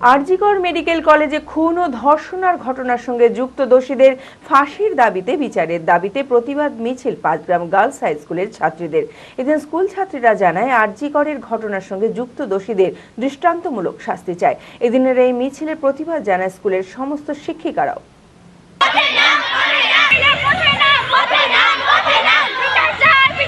RG Kar medical কলেজে খুন ও ধর্ষণার ঘটনার সঙ্গে যুক্ত দোষীদের ফাঁসির দাবিতে বিচারের দাবিতে প্রতিবাদ মিছিল পাঁচগ্রাম গার্লস হাই স্কুলের ছাত্রীদের। এদিন স্কুল ছাত্রীরা জানায়, আরজিকরের ঘটনার সঙ্গে যুক্ত দোষীদের দৃষ্টান্তমূলক শাস্তি চায়। এদিনের এই মিছিলের প্রতিবাদ জানায় স্কুলের সমস্ত শিক্ষিকারাও।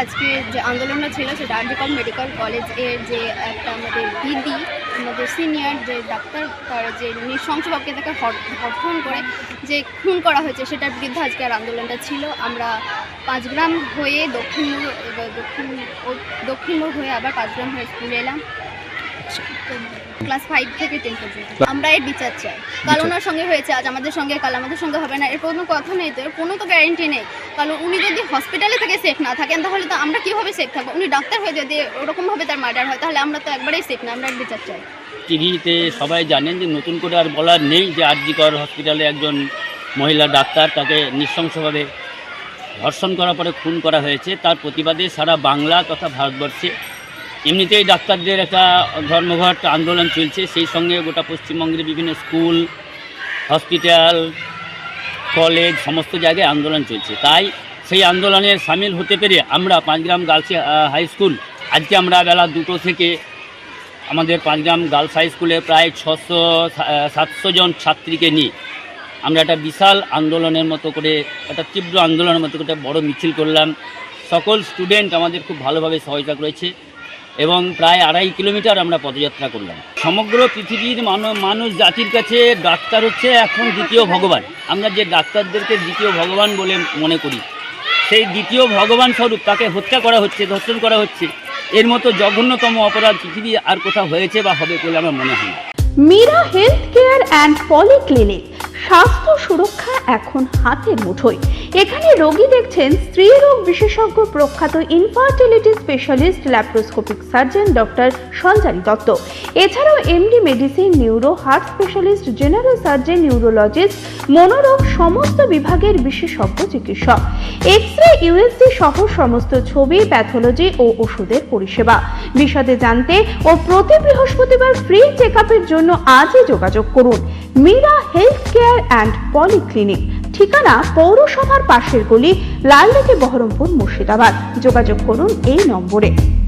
আজকে যে আন্দোলনটা ছিল সেটা আরজিকল মেডিকেল কলেজের যে একটা আমাদের দিদি, আমাদের সিনিয়র যে ডাক্তার, তার যে নৃশংসভাবে তাকে হর্ষণ করে যে খুন করা হয়েছে সেটার বিরুদ্ধে আজকে আর আন্দোলনটা ছিল। আমরা পাঁচগ্রাম হয়ে দক্ষিণ দক্ষিণ দক্ষিণ হয়ে আবার পাঁচগ্রাম হয়ে স্কুলে এলাম। ক্লাস ফাইভ থেকে টেন পর্যন্ত। আমরা এর বিচার চাই। কাল ওনার সঙ্গে হয়েছে আজ আমাদের সঙ্গে কাল আমাদের সঙ্গে হবে না এর কোনো কথা নেই তো এর কোনো তো গ্যারেন্টি নেই। কারণ উনি যদি হসপিটালে থেকে সেফ না থাকেন তাহলে তো আমরা কীভাবে সেফ থাকব? উনি ডাক্তার হয়ে যদি ওরকমভাবে তার মার্ডার হয় তাহলে আমরা তো একবারেই সেফ না আমরা এর বিচার চাই। টিভিতে সবাই জানেন যে নতুন করে আর বলার নেই যে আরজিকর হসপিটালে একজন মহিলা ডাক্তার তাকে নৃশংসভাবে ধর্ষণ করার পরে খুন করা হয়েছে। তার প্রতিবাদে সারা বাংলা তথা ভারতবর্ষে এমনিতেই ডাক্তারদের একটা ধর্মঘট, আন্দোলন চলছে। সেই সঙ্গে গোটা পশ্চিমবঙ্গের বিভিন্ন স্কুল, হসপিটাল, কলেজ, সমস্ত জায়গায় আন্দোলন চলছে। তাই সেই আন্দোলনে সামিল হতে পেরে আমরা পাঁচগ্রাম গার্লস হাই স্কুল, আজকে আমরা বেলা দুটো থেকে আমাদের পাঁচগ্রাম গার্লস হাই স্কুলে প্রায় ছশো সাতশো জন ছাত্রীকে নিয়ে আমরা একটা বিশাল আন্দোলনের মতো করে, একটা তীব্র আন্দোলনের মতো করে বড় মিছিল করলাম। সকল স্টুডেন্ট আমাদের খুব ভালোভাবে সহায়তা করেছে। এবং প্রায় আড়াই কিলোমিটার আমরা পদযাত্রা করলাম। সমগ্র পৃথিবীর মানুষ জাতির কাছে ডাক্তার হচ্ছে এখন দ্বিতীয় ভগবান। আমরা যে ডাক্তারদেরকে দ্বিতীয় ভগবান বলে মনে করি, সেই দ্বিতীয় ভগবান স্বরূপ তাকে হত্যা করা হচ্ছে, ধর্ষণ করা হচ্ছে। এর মতো জঘন্যতম অপরাধ পৃথিবী আর কোথাও হয়েছে বা হবে বলে আমার মনে হয় Meera health care and polyclinic স্বাস্থ্য সুরক্ষা এখন হাতের মুঠোয়। এখানে রোগী দেখছেন স্ত্রী রোগ বিশেষজ্ঞ প্রখ্যাত infertility specialist laparoscopic surgeon doctor Sanchari Dutta. এছাড়াও MD medicine neuro heart specialist general surgeon neurologist মনোরোগ সমস্ত বিভাগের বিশেষজ্ঞ চিকিৎসক। এক্স রে ইউএসজি সহ সমস্ত ছবি প্যাথোলজি ও ওষুধের পরিষেবা। বিশদে জানতে ও প্রতি বৃহস্পতিবার ফ্রি চেক জন্য আজই যোগাযোগ করুন। Meera health care and polyclinic ঠিকানা পৌরসভার পাশের গলি লালদিঘি বহরমপুর মুর্শিদাবাদ। যোগাযোগ করুন এই নম্বরে।